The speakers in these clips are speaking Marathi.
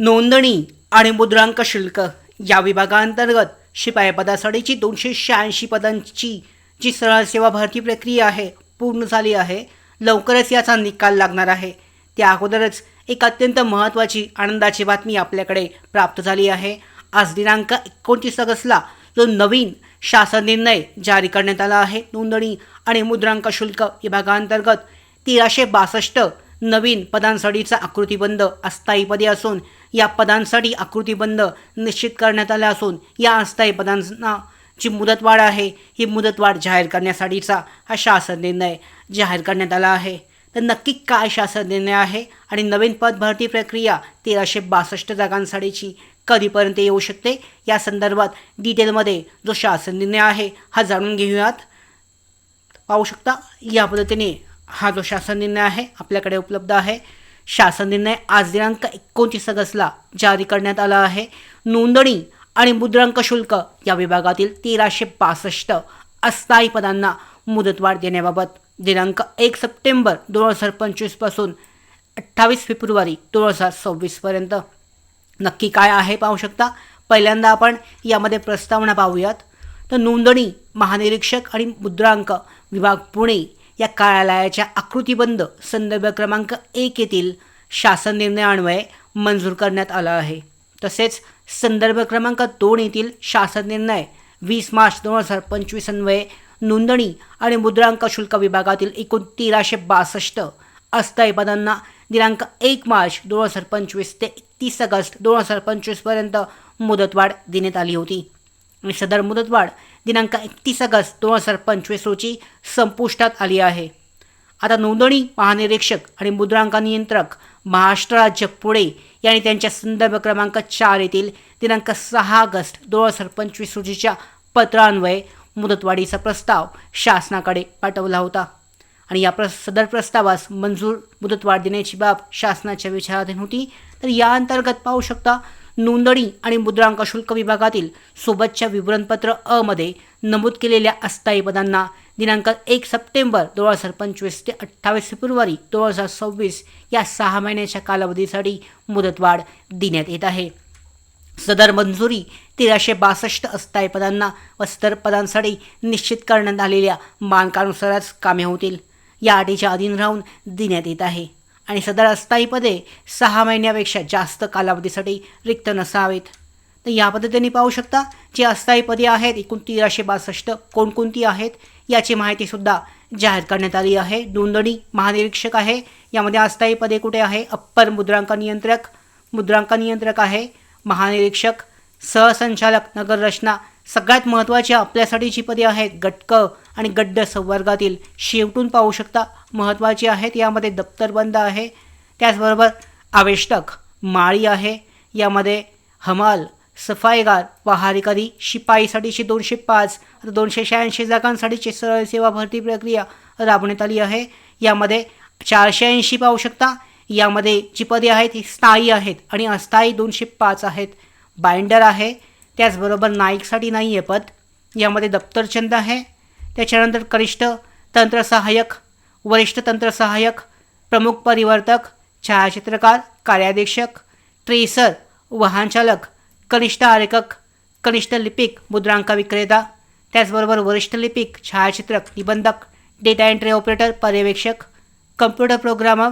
नोंदणी आणि मुद्रांक शुल्क या विभागांतर्गत शिपायापदासाठीची दोनशे शहाऐंशी पदांची जी सरळ सेवा भरती प्रक्रिया आहे पूर्ण झाली आहे लवकरच याचा निकाल लागणार आहे. त्या अगोदरच एक अत्यंत महत्त्वाची आनंदाची बातमी आपल्याकडे प्राप्त झाली आहे. आज दिनांक एकोणतीस ऑगस्टला जो नवीन शासन निर्णय जारी करण्यात आला आहे नोंदणी आणि मुद्रांक शुल्क विभागांतर्गत तेराशे बासष्ट नवीन पदांसाठीचा आकृतीबंध अस्थायी पदे असून या पदांसाठी आकृतीबंध निश्चित करण्यात आला असून या अस्थायी पदांना जी मुदतवाढ आहे. ही मुदतवाढ जाहीर करण्यासाठीचा हा शासन निर्णय जाहीर करण्यात आला आहे. तर नक्की काय शासन निर्णय आहे आणि नवीन पद भरती प्रक्रिया तेराशे बासष्ट जागांसाठीची कधीपर्यंत येऊ शकते? या संदर्भात डिटेलमध्ये जो शासन निर्णय आहे हा जाणून घेऊयात. पाहू शकता या पद्धतीने हा जो शासन निर्णय आहे आपल्याकडे उपलब्ध आहे. शासन निर्णय आज दिनांक एकोणतीस ऑगस्टला जारी करण्यात आला आहे. नोंदणी आणि मुद्रांक शुल्क या विभागातील तेराशे पासष्ट अस्थायी पदांना मुदतवाढ देण्याबाबत दिनांक एक सप्टेंबर दोन हजार पंचवीसपासून अठ्ठावीस फेब्रुवारी दोन हजार सव्वीसपर्यंत नक्की काय आहे पाहू शकता? पहिल्यांदा आपण यामध्ये प्रस्तावना पाहूयात. तर नोंदणी महानिरीक्षक आणि मुद्रांक विभाग पुणे या कार्यालयाच्या आकृतीबंद संदर्भ क्रमांक एक येथील शासन निर्णयान्वये मंजूर करण्यात आला आहे. तसेच संदर्भ क्रमांक दोन येथील शासन निर्णय वीस मार्च दोन हजार पंचवीस अन्वये नोंदणी आणि मुद्रांक शुल्क विभागातील एकूण तेराशे बासष्ट अस्थायीपदांना दिनांक एक मार्च दोन हजार पंचवीस ते एकतीस ऑगस्ट दोन हजार पंचवीसपर्यंत मुदतवाढ देण्यात आली होती. आणि सदर मुदतवाढ दिनांक एकतीस ऑगस्ट दोन हजार पंचवीस रोजी संपुष्टात आली आहे. आता नोंदणी महानिरीक्षक आणि मुद्रांक नियंत्रक महाराष्ट्र राज्य पुणे यांनी त्यांच्या संदर्भ क्रमांक चार येथील दिनांक सहा ऑगस्ट दोन हजार पंचवीस रोजीच्या पत्रान्वये मुदतवाढीचा प्रस्ताव शासनाकडे पाठवला होता. आणि या प्र सदर प्रस्तावास मंजूर मुदतवाढ देण्याची बाब शासनाच्या विचाराधीन होती तर या अंतर्गत पाहू शकता नोंदणी आणि मुद्रांक शुल्क विभागातील सोबतच्या विवरणपत्र अ मध्ये नमूद केलेल्या अस्थायी पदांना दिनांक एक सप्टेंबर दोन हजार पंचवीस ते अठ्ठावीस फेब्रुवारी दोन हजार सव्वीस या सहा महिन्याच्या कालावधीसाठी मुदतवाढ देण्यात येत आहे. सदर मंजुरी तेराशे बासष्ट अस्थायी पदांना व सदर पदांसाठी निश्चित करण्यात आलेल्या मानकानुसारच कामे होतील. या अटीच्या अधीन राहून देण्यात येत आहे. आणि सदर अस्थायी पदे सहा महिन्यापेक्षा जास्त कालावधीसाठी रिक्त नसावेत. तर या पद्धतीने पाहू शकता जी अस्थायी पदे आहेत एकूण तेराशे बासष्ट कोणकोणती आहेत? याची माहितीसुद्धा जाहीर करण्यात आली आहे. नोंदणी महानिरीक्षक आहे. यामध्ये अस्थायी पदे कुठे आहे? अप्पर मुद्रांक नियंत्रक मुद्रांक नियंत्रक आहे महानिरीक्षक सहसंचालक नगररचना सगळ्यात महत्त्वाची आपल्यासाठी जी पदे आहेत. गटक आणि गड्ड संवर्गातील शेवटून पाहू शकता महत्त्वाची आहेत. यामध्ये दप्तरबंद आहे. त्याचबरोबर आवेष्टक माळी आहे. यामध्ये हमाल सफाईगार पहारेकरी शिपाईसाठीची दोनशे पाच तर दोनशे शहाऐंशी जागांसाठीची सरळ सेवा भरती प्रक्रिया राबवण्यात आली आहे. यामध्ये चारशे ऐंशी पाहू शकता. यामध्ये जी पदे आहेत ही स्थायी आहेत आणि अस्थायी दोनशे पाच आहेत. बाइंडर आहे त्याचबरोबर नाईकसाठी नाही आहे पद. यामध्ये दप्तरचंद आहे. त्याच्यानंतर कनिष्ठ तंत्रसहाय्यक वरिष्ठ तंत्रसहाय्यक प्रमुख परिवर्तक छायाचित्रकार कार्याधीक्षक ट्रेसर वाहनचालक कनिष्ठ आरेखक कनिष्ठ लिपिक मुद्रांक विक्रेता त्याचबरोबर वरिष्ठ लिपिक छायाचित्रक निबंधक डेटा एंट्री ऑपरेटर पर्यवेक्षक कम्प्युटर प्रोग्रामर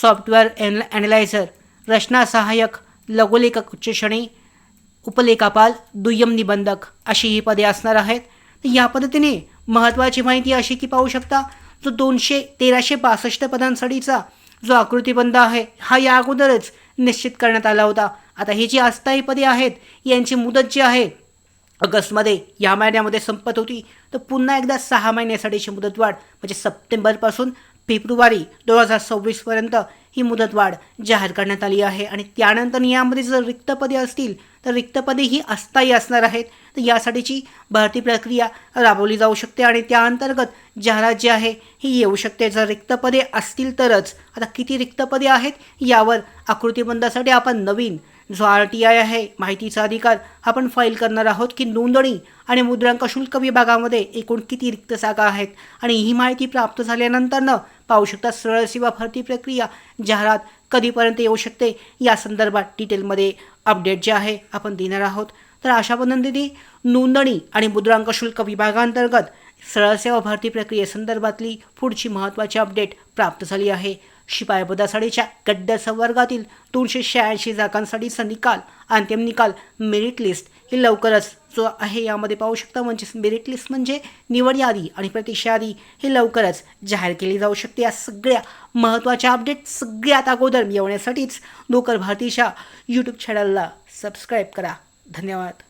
सॉफ्टवेअर एन ॲनलायझर रचना सहाय्यक लघुलेखक उच्चश्रेणी उपलेखापाल दुय्यम निबंधक अशी ही पदे असणार आहेत. तर या पद्धतीने महत्त्वाची माहिती अशी की पाहू शकता जो दोनशे तेराशे बासष्ट पदांसाठीचा जो आकृतीबंध आहे हा या अगोदरच निश्चित करण्यात आला होता. आता ही जी अस्थायी पदे आहेत यांची मुदत जी आहे ऑगस्टमध्ये या महिन्यामध्ये संपत होती. तर पुन्हा एकदा सहा महिन्यासाठीची मुदतवाढ म्हणजे सप्टेंबरपासून फेब्रुवारी दोन हजार सव्वीसपर्यंत ही मुदतवाढ जाहीर करण्यात आली आहे. आणि त्यानंतर यामध्ये जर रिक्त पदे असतील तर रिक्त पदे ही अस्थायी असणार आहेत. तर यासाठीची भरती प्रक्रिया राबवली जाऊ शकते आणि त्या अंतर्गत जाहिरात जी आहे ही येऊ शकते. जर रिक्त पदे असतील तरच आता किती रिक्त पदे आहेत यावर आकृतीबंधासाठी आपण नवीन जो आर टी आय आहे माहितीचा अधिकार आपण फाईल करणार आहोत की नोंदणी आणि मुद्रांक शुल्क विभागामध्ये एकूण किती रिक्त जागा आहेत? आणि ही माहिती प्राप्त झाल्यानंतरनं पाहू शकता सरळ सेवा भरती प्रक्रिया जाहिरात कधीपर्यंत येऊ शकते? या संदर्भात डिटेलमध्ये अपडेट जे आहे आपण देणार आहोत. तर अशा पद्धतीने नोंदणी आणि मुद्रांक शुल्क विभागांतर्गत सरळ सेवा भरती प्रक्रियेसंदर्भातली पुढची महत्त्वाची अपडेट प्राप्त झाली आहे. शिपाई साडीच्या गड्ड संवर्गातील दोनशे शहाऐंशी जागांसाठीचा निकाल अंतिम निकाल मेरिट लिस्ट ही लवकरच जो आहे यामध्ये पाहू शकता. म्हणजे मेरिट लिस्ट म्हणजे निवड यादी आणि प्रतीक्षा यादी ही लवकरच जाहीर केली जाऊ शकते. या सगळ्या महत्त्वाच्या अपडेट सगळ्यात अगोदर मिळवण्यासाठीच नोकर भारतीच्या यूट्यूब चॅनलला सबस्क्राईब करा. धन्यवाद.